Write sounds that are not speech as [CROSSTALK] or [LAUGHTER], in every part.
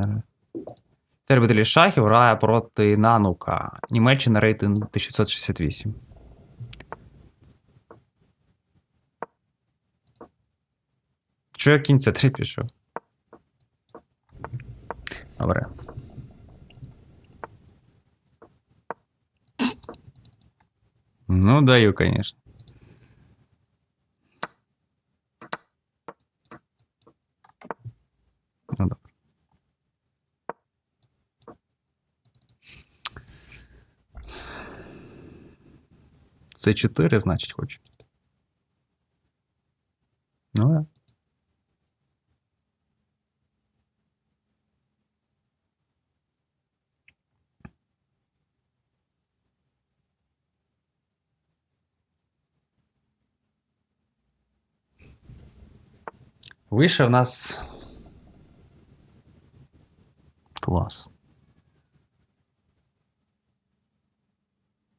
тренер. Це любителі шахів грає проти Нанука. Німеччина рейтинг 1668. Що я кінь це 3 пішов? Добре. Ну, даю, конечно. c4, значить хоче. Ну да. Вийшов у нас класс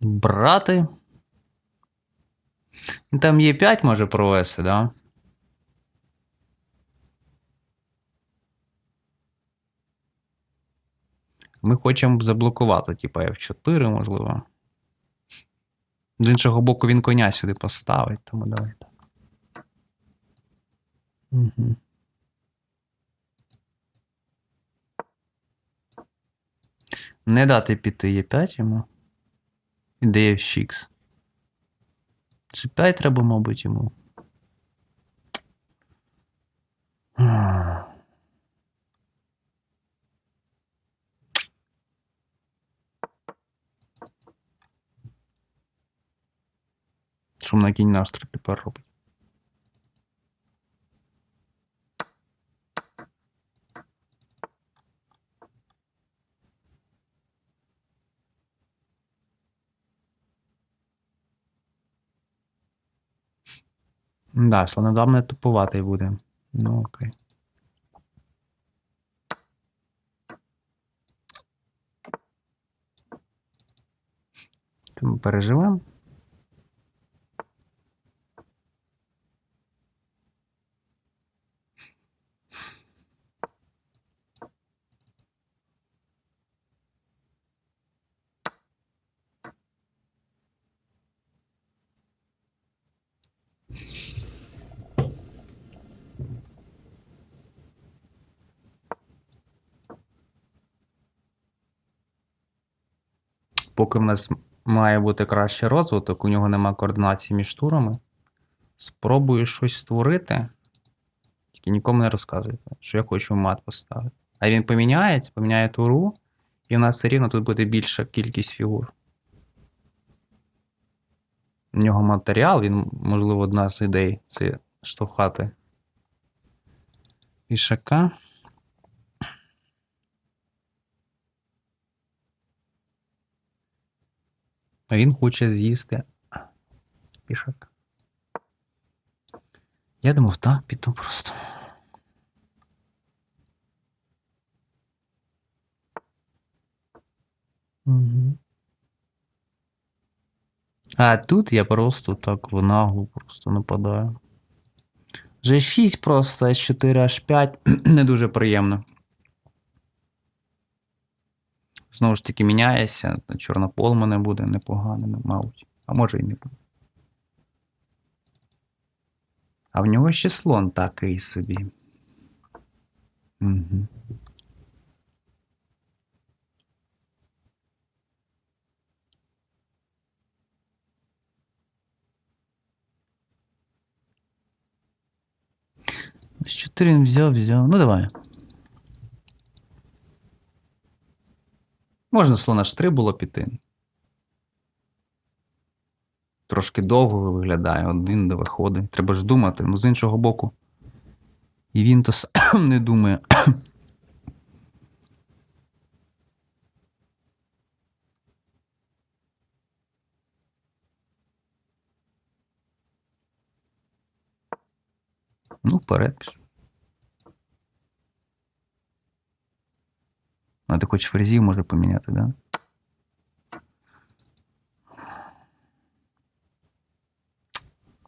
Брати. Там є 5 може провести, да? Ми хочемо заблокувати, типа F4, можливо. З іншого боку, він коня сюди поставить, тому давай так. Угу. Не дати піти Е5 йому. В Шікс. Це 5 треба, мабуть, йому. Шумна кінь настрій тепер робить? Да, слонодавне тупуватий буде. Ну, окей. Тому переживемо. Поки в нас має бути кращий розвиток, у нього нема координації між турами. Спробую щось створити. Тільки нікому не розказуйте, що я хочу мат поставити. А він поміняється, поміняє туру, і в нас все рівно тут буде більша кількість фігур. У нього матеріал, він, можливо, одна з ідей це штовхати пішака. А він хоче з'їсти пішак. Я думав, так, піду просто. А тут я просто так в наглу просто нападаю. G6 просто С4 H5 [CLEARS THROAT] не дуже приємно. Знову ж таки, міняється. Чорнопол мене буде непоганим, мабуть. А може і не буде. А в нього ще слон такий собі. Угу. З 4 він взяв, взяв. Ну давай. Можна слона ж 3 було піти. Трошки довго виглядає, один де виходить. Треба ж думати, ну з іншого боку. І він то сам [COUGHS] не думає. [COUGHS] Ну, вперед пішов. А ти хоч ферзів може поміняти, да?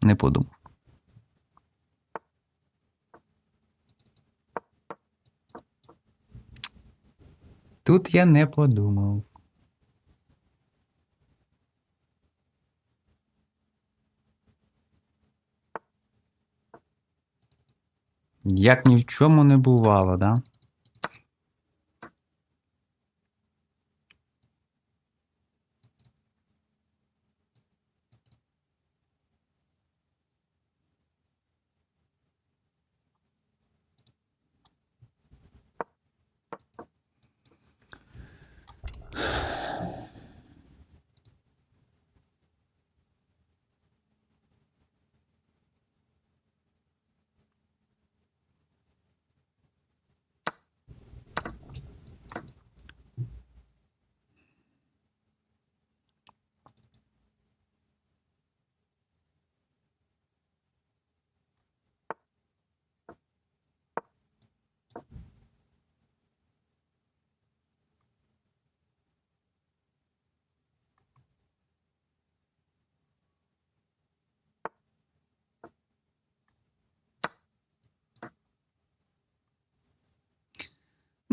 Не подумав. Тут я не подумав. Як ні в чому не бувало, да?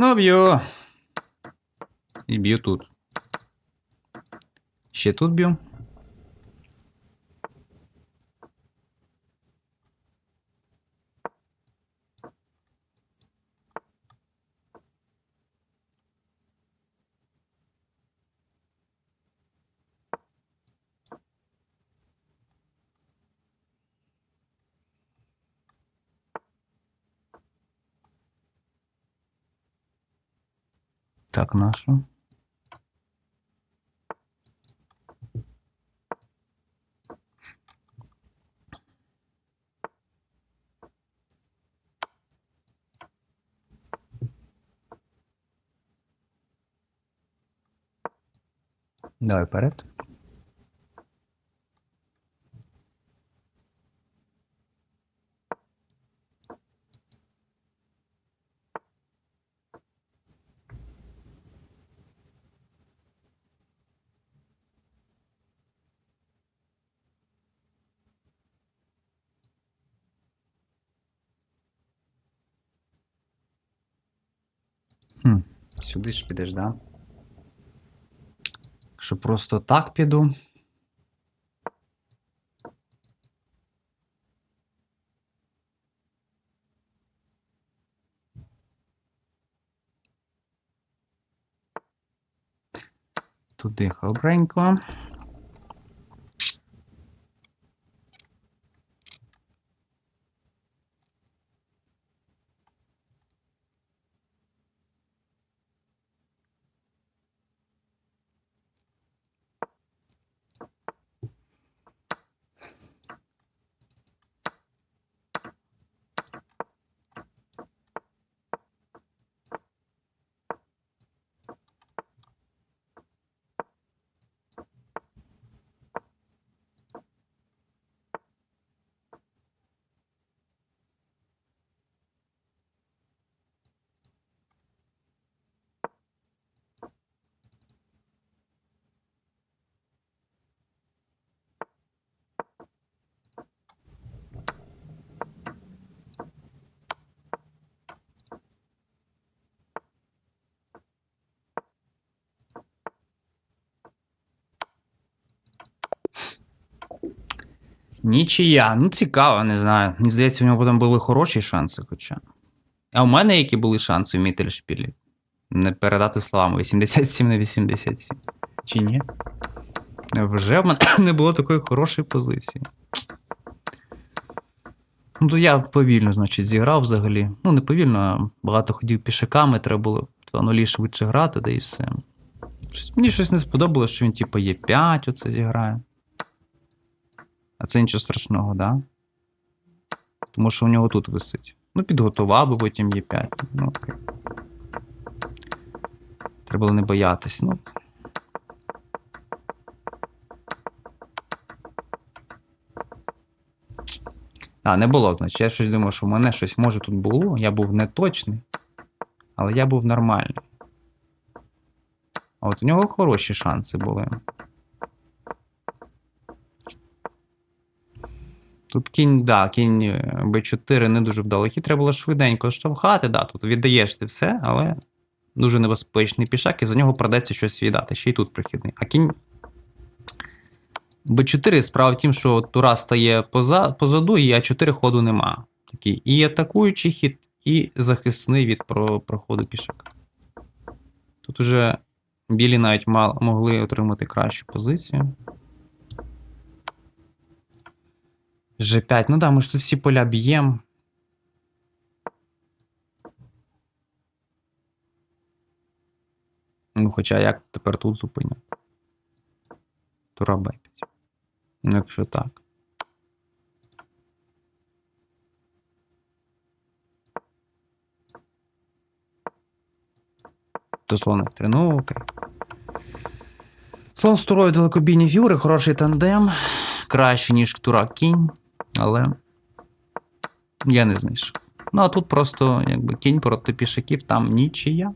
Ну, б'ю. І б'ю тут. Ще тут б'ю. Так, нашу. Давай вперед. Хм, сюди ж підеш, да? Якщо просто так піду. Туди хабренько. Нічия. Ну, цікаво, не знаю. Мені здається, у нього потім були хороші шанси, хоча. А у мене які були шанси у Мітельшпілі? Не передати словами 87 на 87. Чи ні? Вже в мене [COUGHS] не було такої хорошої позиції. Ну, то я повільно, значить, зіграв взагалі. Ну, не повільно, а багато ходів пішаками, треба було 2 швидше грати, да і все. Щось- Мені щось не сподобалося, що він, типу, є 5 оце зіграє. А це нічого страшного, да? Тому що у нього тут висить. Ну, підготував би потім є 5. Ну, окей. Треба було не боятись. Ну. А, не було, значить. Я щось думав, що в мене щось може тут було. Я був неточний, але я був нормальний. А от у нього хороші шанси були. Тут кінь, да, кінь е, Б4 не дуже вдало. Хід треба було швиденько штовхати, да, тут віддаєш ти все, але Дуже небезпечний пішак, і за нього придеться щось віддати. Ще й тут прихідний. А кінь. Б4 справа в тім, що тура стає поза, позаду, і А4 ходу нема. Такий і атакуючий хід, і захисний від про, проходу пішака. Тут уже білі навіть мал, могли отримати кращу позицію. G5. Ну да, ми ж тут всі поля б'ємо. Ну, хоча як тепер тут зупиняти? Тура Б5. Ну, якщо так. То слон F3. Ну, окей. Слон з турою далекобійні фігури, хороший тандем. Краще, ніж тура кінь, але я не знайшов. Ну, а тут просто якби кінь проти пішаків, там нічия.